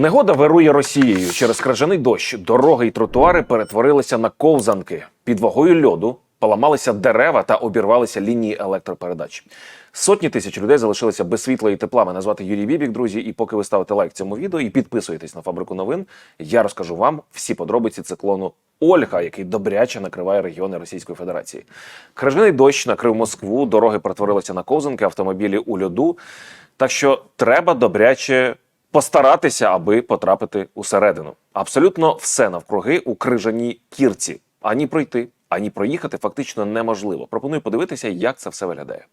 Негода вирує Росією через крижаний дощ. Дороги й тротуари перетворилися на ковзанки. Під вагою льоду поламалися дерева та обірвалися лінії електропередач. Сотні тисяч людей залишилися без світла і тепла. Мене звати Юрій Бібік, друзі. І поки ви ставите лайк цьому відео і підписуєтесь на фабрику новин, я розкажу вам всі подробиці циклону Ольга, який добряче накриває регіони Російської Федерації. Крижаний дощ накрив Москву, дороги перетворилися на ковзанки, автомобілі у льоду. Так що треба добряче постаратися, аби потрапити усередину. Абсолютно все навкруги у крижаній кірці. Ані пройти, ані проїхати фактично неможливо. Пропоную подивитися, як це все виглядає.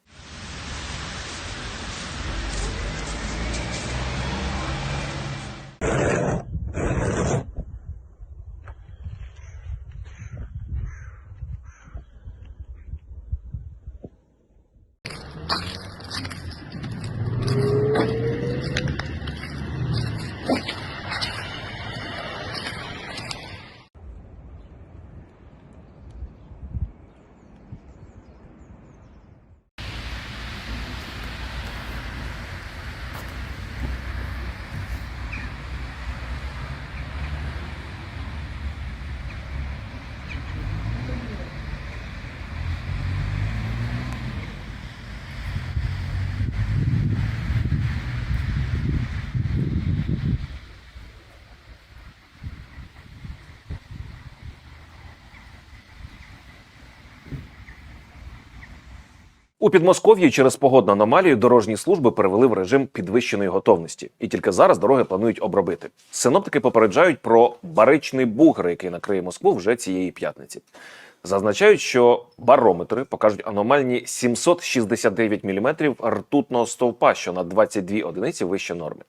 У Підмосков'ї через погодну аномалію дорожні служби перевели в режим підвищеної готовності, і тільки зараз дороги планують обробити. Синоптики попереджають про баричний бугр, який накриє Москву вже цієї п'ятниці. Зазначають, що барометри покажуть аномальні 769 мм ртутного стовпа, що на 22 одиниці вище норми.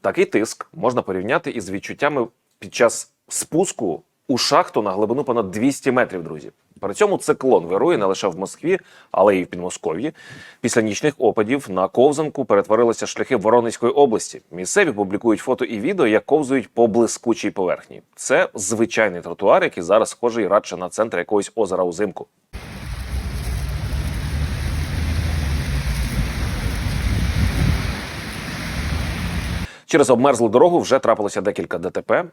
Такий тиск можна порівняти із відчуттями під час спуску у шахту на глибину понад 200 метрів, друзі. При цьому циклон вирує не лише в Москві, але й в Підмосков'ї. Після нічних опадів на ковзанку перетворилися шляхи Воронезької області. Місцеві публікують фото і відео, як ковзують по блискучій поверхні. Це звичайний тротуар, який зараз схожий радше на центр якогось озера узимку. Через обмерзлу дорогу вже трапилося декілька ДТП.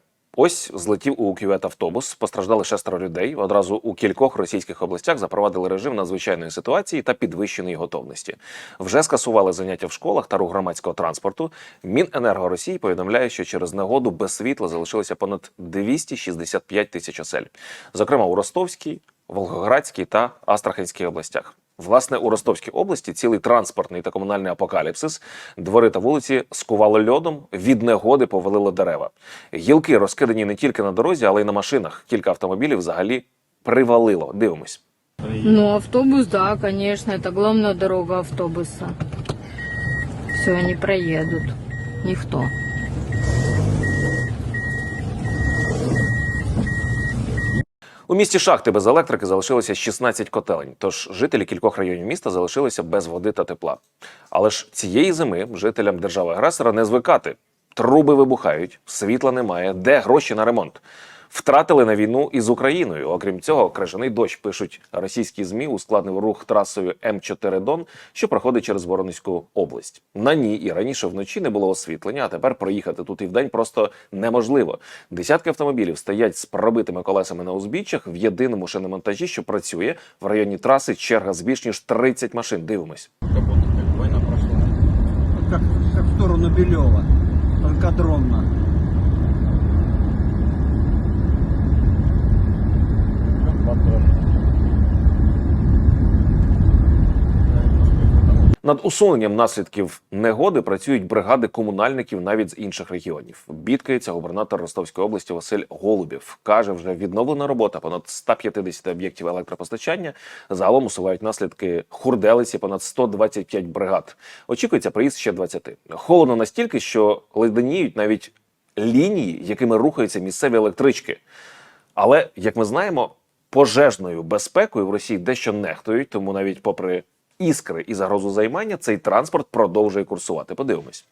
Ось злетів у кювет автобус. Постраждали шестеро людей. Одразу у кількох російських областях запровадили режим надзвичайної ситуації та підвищеної готовності. Вже скасували заняття в школах та рух громадського транспорту. Міненерго Росії повідомляє, що через негоду без світла залишилося понад 265 тисяч осель, зокрема у Ростовській, Волгоградській та Астраханській областях. Власне, у Ростовській області цілий транспортний та комунальний апокаліпсис. Двори та вулиці скувало льодом, від негоди повалило дерева. Гілки розкидані не тільки на дорозі, але й на машинах. Кілька автомобілів взагалі привалило. Дивимось. Ну, автобус, да, конечно, это главная дорога автобуса. Все, они проедут. Никто. У місті шахти без електрики залишилося 16 котелень, тож жителі кількох районів міста залишилися без води та тепла. Але ж цієї зими жителям держави-агресора не звикати. Труби вибухають, світла немає, де гроші на ремонт. Втратили на війну із Україною. Окрім цього, крижаний дощ пишуть російські змі ускладнив рух трасою М4 Дон, що проходить через Воронезьку область. На ній і раніше вночі не було освітлення, а тепер проїхати тут і вдень просто неможливо. Десятки автомобілів стоять з пробитими колесами на узбіччях в єдиному шиномонтажі, що працює в районі траси. Черга з більш ніж 30 машин. Дивимось. война как, как в сторону Белева, танкодромно. Над усуненням наслідків негоди працюють бригади комунальників навіть з інших регіонів. Бідкається губернатор Ростовської області Василь Голубів. каже, вже відновлена робота понад 150 об'єктів електропостачання. Загалом усувають наслідки хурделиці понад 125 бригад. Очікується приїзд ще 20. Холодно настільки, що леденіють навіть лінії, якими рухаються місцеві електрички. Але як ми знаємо, пожежною безпекою в Росії дещо нехтують, тому навіть попри іскри і загрозу займання, цей транспорт продовжує курсувати. Подивимось.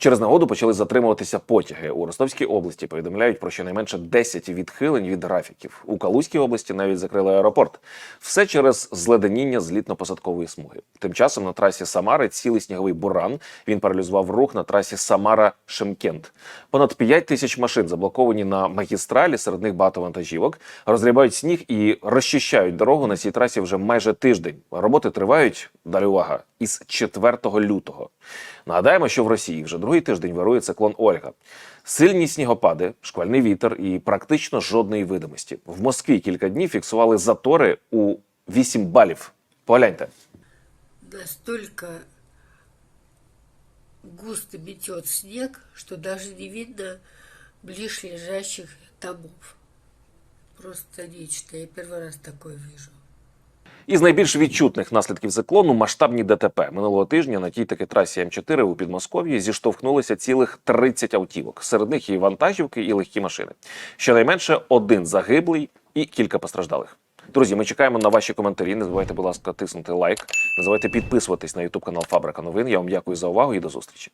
Через нагоду почали затримуватися потяги. У Ростовській області повідомляють про щонайменше 10 відхилень від графіків. У Калузькій області навіть закрили аеропорт. Все через зледеніння злітно-посадкової смуги. Тим часом на трасі Самари цілий сніговий буран. Він паралізував рух на трасі Самара-Шемкент. Понад 5 тисяч машин заблоковані на магістралі, серед них багато вантажівок. Розгрібають сніг і розчищають дорогу на цій трасі вже майже тиждень. Роботи тривають. Далі увага із 4 лютого. Нагадаємо, що в Росії вже другий тиждень вирує циклон Ольга. Сильні снігопади, шквальний вітер і практично жодної видимості. В Москві кілька днів фіксували затори у 8 балів. Погляньте. Настолько густо метет снег, что даже не видно ближлежащих домов. Просто нечто. Я первый раз такое вижу. Із найбільш відчутних наслідків циклону масштабні ДТП. Минулого тижня на тій таки трасі М4 у Підмосков'ї зіштовхнулися цілих 30 автівок. Серед них і вантажівки, і легкі машини. Щонайменше один загиблий і кілька постраждалих. Друзі, ми чекаємо на ваші коментарі. Не забувайте, будь ласка, тиснути лайк. Не забувайте підписуватись на Ютуб канал Фабрика Новин. Я вам дякую за увагу і до зустрічі.